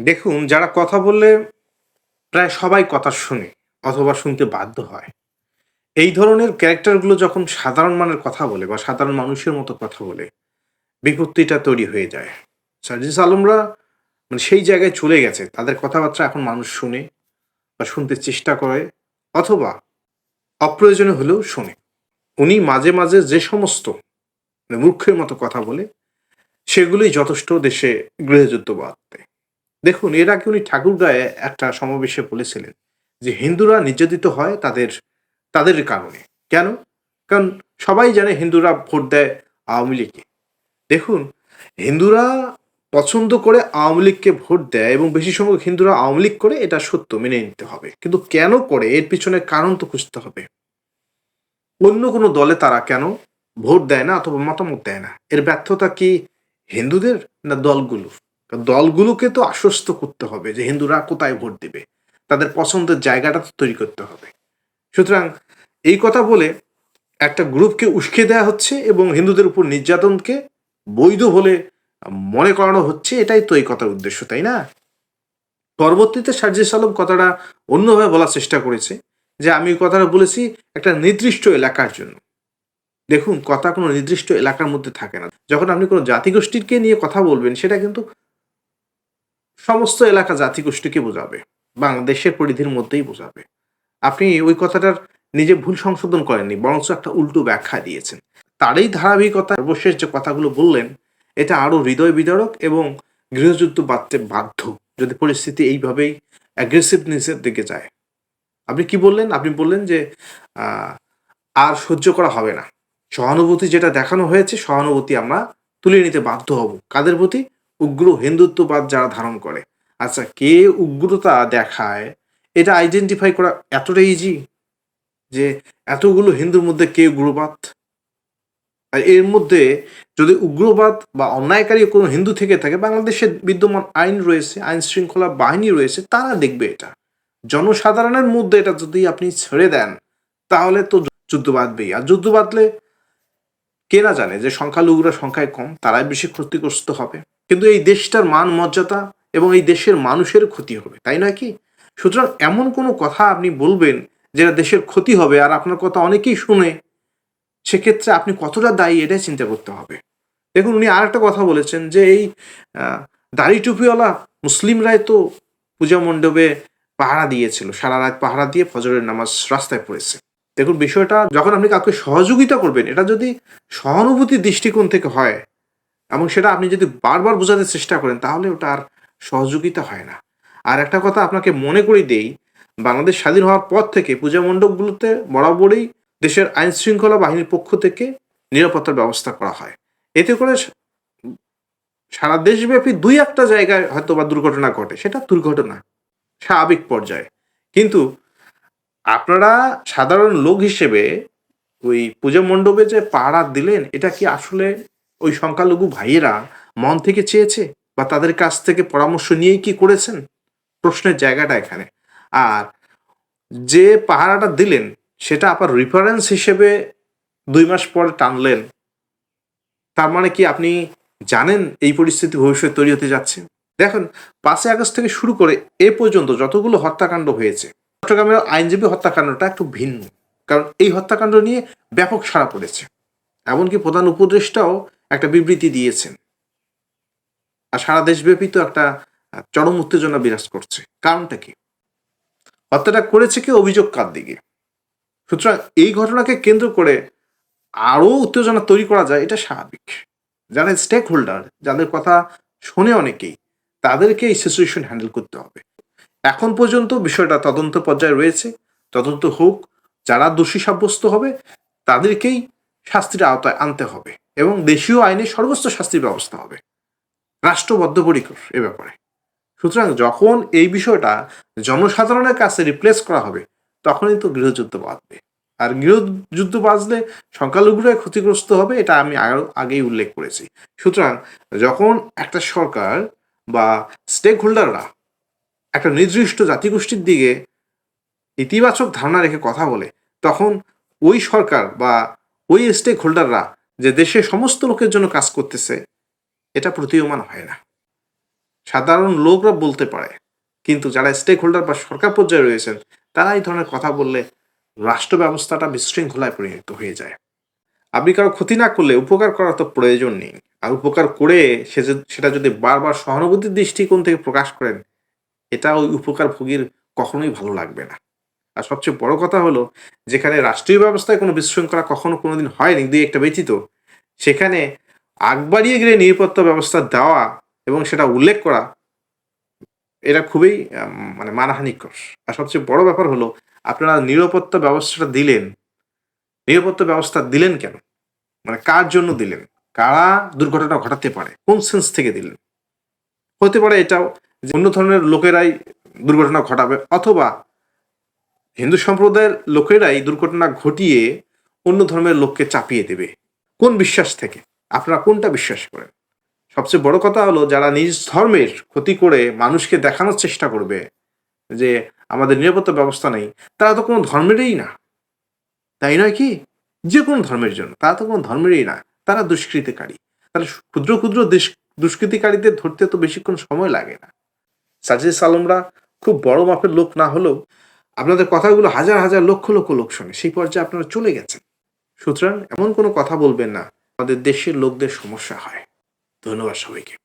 দেখুন, যারা কথা বললে প্রায় সবাই কথা শুনে অথবা শুনতে বাধ্য হয়। এই ধরনের ক্যারেক্টারগুলো যখন সাধারণ মানের কথা বলে বা সাধারণ মানুষের মতো কথা বলে বিপত্তিটা তৈরি হয়ে যায়। সার্জিস আলমরা মানে সেই জায়গায় চলে গেছে। তাদের কথাবার্তা এখন মানুষ শুনে বা শুনতে চেষ্টা করে অথবা অপ্রয়োজনে হলেও শোনে। উনি মাঝে মাঝে যে সমস্ত মানে মূর্খের মতো কথা বলে, সেগুলোই যথেষ্ট দেশে গৃহযুদ্ধ বাঁধতে। দেখুন, এর আগে উনি ঠাকুরগাঁয়ে একটা সমাবেশে বলেছিলেন যে হিন্দুরা নির্যাতিত হয় তাদের তাদের কারণে। কেন? কারণ সবাই জানে হিন্দুরা ভোট দেয় আওয়ামী লীগকে। দেখুন, হিন্দুরা পছন্দ করে আওয়ামী লীগকে ভোট দেয় এবং বেশি সংখ্যক হিন্দুরা আওয়ামী লীগ করে, এটা সত্য, মেনে নিতে হবে। কিন্তু কেন করে? এর পিছনে কারণ তো খুঁজতে হবে। অন্য কোনো দলে তারা কেন ভোট দেয় না অথবা মতামত দেয় না? এর ব্যর্থতা কি হিন্দুদের না দলগুলো দলগুলোকে তো আশ্বস্ত করতে হবে যে হিন্দুরা কোথায় ভোট দেবে। তাদের পছন্দের জায়গাটা তো তৈরি করতে হবে। সুতরাং এই কথা বলে একটা গ্রুপকে উস্কে দেওয়া হচ্ছে এবং হিন্দুদের উপর নির্যাতনকে বৈধ বলে মনে করানো হচ্ছে, এটাই তো এই কথার উদ্দেশ্য, তাই না? পরবর্তীতে সার্জিস আলম কথাটা অন্যভাবে বলার চেষ্টা করেছে যে আমি কথাটা বলেছি একটা নির্দিষ্ট এলাকার জন্য। দেখুন, কথা কোনো নির্দিষ্ট এলাকার মধ্যে থাকে না। যখন আপনি কোনো জাতিগোষ্ঠীকে নিয়ে কথা বলবেন, সেটা কিন্তু সমস্ত এলাকা জাতিগোষ্ঠীকে বোঝাবে, বাংলাদেশের পরিধির মধ্যেই বোঝাবে। আপনি ওই কথাটার নিজে ভুল সংশোধন করেননি, বরঞ্চ একটা উল্টো ব্যাখ্যা দিয়েছেন। তারই ধারাবাহিকতা সর্বশেষ যে কথাগুলো বললেন, এটা আরও হৃদয় বিদারক এবং গৃহযুদ্ধ বাঁধতে বাধ্য, যদি পরিস্থিতি এইভাবেই অ্যাগ্রেসিভনেসের দিকে যায়। আপনি কি বললেন? আপনি বললেন যে আর সহ্য করা হবে না। সহানুভূতি যেটা দেখানো হয়েছে, সহানুভূতি আমরা তুলে নিতে বাধ্য হব। কাদের প্রতি? উগ্র হিন্দুত্ববাদ যারা ধারণ করে। আচ্ছা কে উগ্রতা দেখায়? এটা আইডেন্টিফাই করা এতটা ইজি যে এতগুলো হিন্দুর মধ্যে কে উগ্রবাদ? আর এর মধ্যে যদি উগ্রবাদ বা অন্যায়কারী কোনো হিন্দু থেকে থাকে, বাংলাদেশে বিদ্যমান আইন রয়েছে আইন শৃঙ্খলা বাহিনী রয়েছে, তারা দেখবে এটা। জনসাধারণের মধ্যে এটা যদি আপনি ছেড়ে দেন, তাহলে তো যুদ্ধ বাঁধবেই। আর যুদ্ধ বাঁধলে কে না জানে যে সংখ্যালঘুরা সংখ্যায় কম, তারাই বেশি ক্ষতিগ্রস্ত হবে। কিন্তু এই দেশটার মান মর্যাদা এবং এই দেশের মানুষের ক্ষতি হবে, তাই নয় কি? সুতরাং এমন কোনো কথা আপনি বলবেন যেটা দেশের ক্ষতি হবে আর আপনার কথা অনেকেই শুনে, সেক্ষেত্রে আপনি কতটা দায়ী এটাই চিন্তা করতে হবে। দেখুন, উনি আর একটা কথা বলেছেন যে এই দাড়ি টুপিওয়ালা মুসলিমরাই তো পূজা মণ্ডপে পাহারা দিয়েছিল, সারা রাত পাহারা দিয়ে ফজরের নামাজ রাস্তায় পড়েছে। দেখুন, বিষয়টা যখন আপনি কাউকে সহযোগিতা করবেন, এটা যদি সহানুভূতির দৃষ্টিকোণ থেকে হয় এবং সেটা আপনি যদি বারবার বোঝাতে চেষ্টা করেন, তাহলে ওটা আর সহযোগিতা হয় না। আর একটা কথা আপনাকে মনে করে দেই, বাংলাদেশ স্বাধীন হওয়ার পর থেকে পূজা মণ্ডপগুলোতে বরাবরই দেশের আইন শৃঙ্খলা বাহিনীর পক্ষ থেকে নিরাপত্তার ব্যবস্থা করা হয়। এতে করে সারা দেশব্যাপী দুই একটা জায়গায় হয়তো বা দুর্ঘটনা ঘটে, সেটা দুর্ঘটনা, স্বাভাবিক পর্যায়ে। কিন্তু আপনারা সাধারণ লোক হিসেবে ওই পূজা মণ্ডপে যে পাহারা দিলেন, এটা কি আসলে ওই সংখ্যালঘু ভাইয়েরা মন থেকে চেয়েছে বা তাদের কাছ থেকে পরামর্শ নিয়েই কি করেছেন? প্রশ্নের জায়গাটা এখানে। আর যে পাহারাটা দিলেন, সেটা আবার রিফারেন্স হিসেবে দুই মাস পরে টানলেন। তার মানে কি আপনি জানেন এই পরিস্থিতি ভবিষ্যতে তৈরি হতে যাচ্ছে? দেখেন, পাঁচই আগস্ট থেকে শুরু করে এ পর্যন্ত যতগুলো হত্যাকাণ্ড হয়েছে, চট্টগ্রামের আইনজীবী হত্যাকাণ্ডটা একটু ভিন্ন। কারণ এই হত্যাকাণ্ড নিয়ে ব্যাপক সাড়া পড়েছে। এমনকি প্রধান উপদেষ্টাও একটা বিবৃতি দিয়েছেন। আর সারা দেশব্যাপী তো একটা চরম উত্তেজনা বিরাজ করছে। কারণটা কি? হত্যাটা করেছে কি অভিযোগ কার দিকে? সুতরাং এই ঘটনাকে কেন্দ্র করে আরও উত্তেজনা তৈরি করা যায়, এটা স্বাভাবিক। যারা স্টেক হোল্ডার যাদের কথা শোনে অনেকেই, তাদেরকে এই সিচুয়েশন হ্যান্ডেল করতে হবে। এখন পর্যন্ত বিষয়টা তদন্ত পর্যায়ে রয়েছে। তদন্ত হোক, যারা দোষী সাব্যস্ত হবে, তাদেরকেই শাস্তির আওতায় আনতে হবে এবং দেশীয় আইনে সর্বোচ্চ শাস্তির ব্যবস্থা হবে। রাষ্ট্র বদ্ধপরিকর এ ব্যাপারে। সুতরাং যখন এই বিষয়টা জনসাধারণের কাছে রিপ্লেস করা হবে, তখনই তো গৃহযুদ্ধ বাঁধবে। আর গৃহযুদ্ধ বাঁচলে সংখ্যালঘুরাই ক্ষতিগ্রস্ত হবে, এটা আমি আরও আগেই উল্লেখ করেছি। সুতরাং যখন একটা সরকার বা স্টেক হোল্ডাররা একটা নির্দিষ্ট জাতিগোষ্ঠীর দিকে ইতিবাচক ধারণা রেখে কথা বলে, তখন ওই সরকার বা ওই স্টেক হোল্ডাররা যে দেশে সমস্ত লোকের জন্য কাজ করতেছে, এটা প্রতীয়মান হয় না। সাধারণ লোকরা বলতে পারে, কিন্তু যারা স্টেক হোল্ডার বা সরকার পর্যায়ে রয়েছেন, তারা এই ধরনের কথা বললে রাষ্ট্র ব্যবস্থাটা বিশৃঙ্খলায় পরিণত হয়ে যায়। আপনি কারও ক্ষতি না করলে উপকার করার তো প্রয়োজন নেই। আর উপকার করে সে সেটা যদি বারবার সহানুভূতির দৃষ্টিকোণ থেকে প্রকাশ করেন, এটা ওই উপকার ভোগীর কখনোই ভালো লাগবে না। আর সবচেয়ে বড় কথা হলো, যেখানে রাষ্ট্রীয় ব্যবস্থায় কোনো বিশৃঙ্খলা কখনো কোনোদিন হয়নি, দুই একটা ব্যতীত, সেখানে আগ বাড়িয়ে গেলে নিরাপত্তা ব্যবস্থা দেওয়া এবং সেটা উল্লেখ করা, এটা খুবই মানে মানহানিকর। আর সবচেয়ে বড় ব্যাপার হলো, আপনারা নিরাপত্তা ব্যবস্থাটা দিলেন। নিরাপত্তা ব্যবস্থা দিলেন কেন? মানে কার জন্য দিলেন? কারা দুর্ঘটনা ঘটাতে পারে? কোন সেন্স থেকে দিলেন? হতে পারে এটাও যে অন্য ধরনের লোকেরাই দুর্ঘটনা ঘটাবে, অথবা হিন্দু সম্প্রদায়ের লোকেরাই দুর্ঘটনা ঘটিয়ে অন্য ধর্মের লোককে চাপিয়ে দেবে। কোন বিশ্বাস থেকে? আপনারা কোনটা বিশ্বাস করেন? সবচেয়ে বড় কথা হলো, যারা নিজ ধর্মের ক্ষতি করে মানুষকে দেখানোর চেষ্টা করবে যে আমাদের নিরাপত্তা ব্যবস্থা নেই, তারা তো কোনো ধর্মেরই না। তাই নয় কি? যে কোনো ধর্মের জন্য। তারা তো কোনো ধর্মেরই না। তারা দুষ্কৃতিকারী। তারা ক্ষুদ্র ক্ষুদ্র দুষ- দুষ্কৃতিকারীদের ধরতে তো বেশিক্ষণ সময় লাগে না। সাজিদ সালমরা খুব বড় মাপের লোক না হলেও আপনাদের কথাগুলো হাজার হাজার লক্ষ লক্ষ লোক শোনে। সেই পর্যায়ে আপনারা চলে গেছেন। সুতরাং এমন কোনো কথা বলবেন না। আমাদের দেশের লোকদের সমস্যা হয়। ধন্যবাদ সবাইকে।